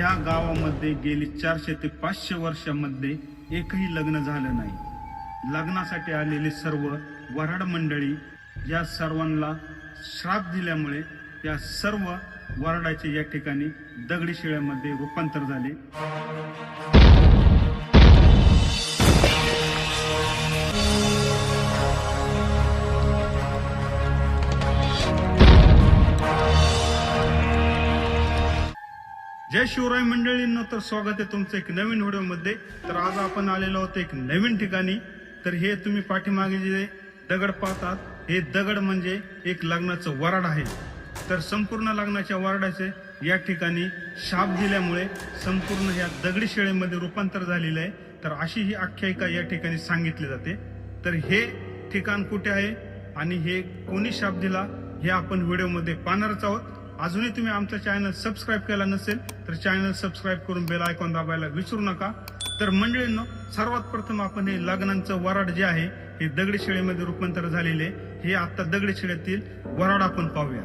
या गावामध्ये गेली चारशे ते पाचशे वर्षामध्ये एकही लग्न झालं नाही. लग्नासाठी आलेले सर्व वराड मंडळी या सर्वांना श्राप दिल्यामुळे या सर्व वराडाचे या ठिकाणी दगडी शिळ्यामध्ये रूपांतर झाले. जय शिवराय मंडळींना तर स्वागत आहे तुमचं एक नवीन व्हिडिओमध्ये. तर आज आपण आलेलो आहोत एक नवीन ठिकाणी. तर हे तुम्ही पाठीमागे जे दगड पाहतात हे दगड म्हणजे एक लग्नाचं वराड आहे. तर संपूर्ण लग्नाच्या वराडाचे या ठिकाणी शाप दिल्यामुळे संपूर्ण या दगडी शेळीमध्ये रूपांतर झालेलं आहे. तर अशी ही आख्यायिका या ठिकाणी सांगितली जाते. तर हे ठिकाण कुठे आहे आणि हे कोणी शाप दिला हे आपण व्हिडिओमध्ये पाहणारच आहोत. अजूनही तुम्ही आमचं चॅनल सबस्क्राईब केला नसेल तर चॅनल सबस्क्राईब करून बेल आयकॉन दाबायला विसरू नका. तर मंडळींनो सर्वात प्रथम आपण हे लग्नांचं वराड जे आहे हे दगडी शेळीमध्ये रूपांतर झालेले आहे. हे आता दगडी शेळीतील वराड आपण पाहूया.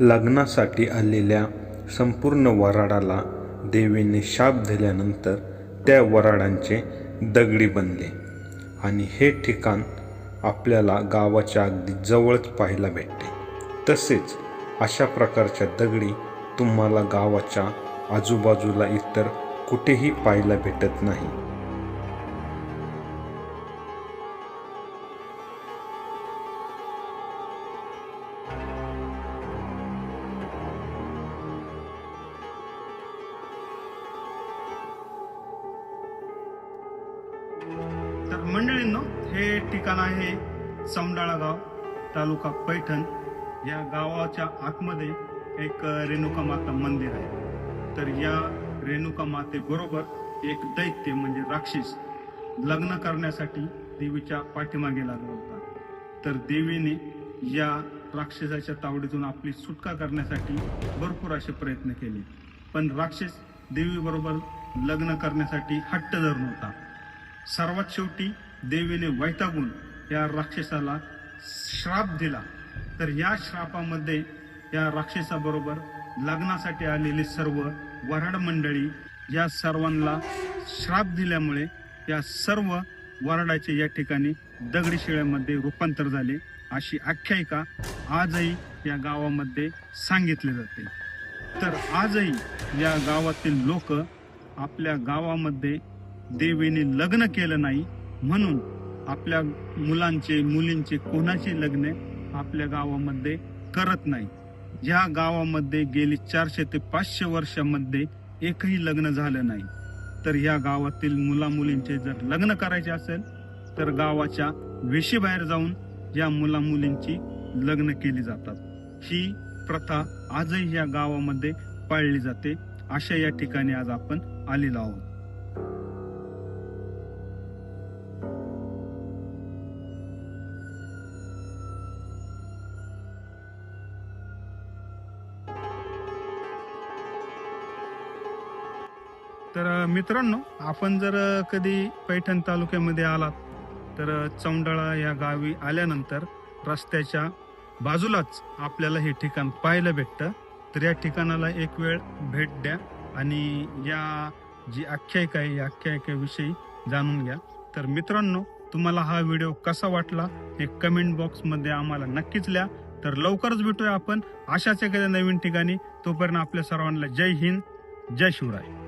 लग्नासाठी आलेल्या संपूर्ण वराडाला देवीने शाप दिल्यानंतर त्या वराडांचे दगडी बनले. आणि हे ठिकाण आपल्याला गावाच्या अगदी जवळच पाहायला भेटते. तसेच अशा प्रकारच्या दगडी तुम्हाला गावाच्या आजूबाजूला इतर कुठेही पाहायला भेटत नाही. मंडळींनो हे ठिकाण आहे समडाळा गाव तालुका पैठण. या गावाच्या आतमध्ये एक रेणुका माता मंदिर आहे. तर या रेणुका मातेबरोबर एक दैत्य म्हणजे राक्षस लग्न करण्यासाठी देवीच्या पाठीमागे लागला होता. तर देवीने या राक्षसाच्या तावडीतून आपली सुटका करण्यासाठी भरपूर असे प्रयत्न केले. पण राक्षस देवीबरोबर लग्न करण्यासाठी हट्ट धरून होता. सर्वात शेवटी देवीने वैतागून या राक्षसाला श्राप दिला. तर या श्रापामध्ये या राक्षसाबरोबर लग्नासाठी आलेले सर्व वराड मंडळी या सर्वांना श्राप दिल्यामुळे या सर्व वराडाचे या ठिकाणी दगडी शिळ्यामध्ये रूपांतर झाले. अशी आख्यायिका आजही या गावामध्ये सांगितली जाते. तर आजही या गावातील लोक आपल्या गावामध्ये देवीने लग्न केलं नाही म्हणून आपल्या मुलांचे मुलींचे कोणाची लग्न आपल्या गावामध्ये करत नाही. या गावामध्ये गेली चारशे ते पाचशे वर्षामध्ये एकही लग्न झालं नाही. तर या गावातील मुला मुलींचे जर लग्न करायचे असेल तर गावाच्या वेशीबाहेर जाऊन या मुला मुलींची लग्न केली जातात. ही प्रथा आजही या गावामध्ये पाळली जाते. अशा या ठिकाणी आज आपण आलेलो आहोत. तर मित्रांनो आपण जर कधी पैठण तालुक्यामध्ये आलात तर चौंडळा चौंडाळा या गावी आल्यानंतर रस्त्याच्या बाजूलाच आपल्याला हे ठिकाण पाहायला भेटतं. तर या ठिकाणाला एक वेळ भेट द्या आणि या जी आख्यायिका आहे या आख्यायिकेविषयी जाणून घ्या. तर मित्रांनो तुम्हाला हा व्हिडिओ कसा वाटला हे कमेंट बॉक्समध्ये आम्हाला नक्कीच लिहा. तर लवकरच भेटूया आपण अशाच एखाद्या नवीन ठिकाणी. तोपर्यंत आपल्या सर्वांना जय हिंद जय शिवराय.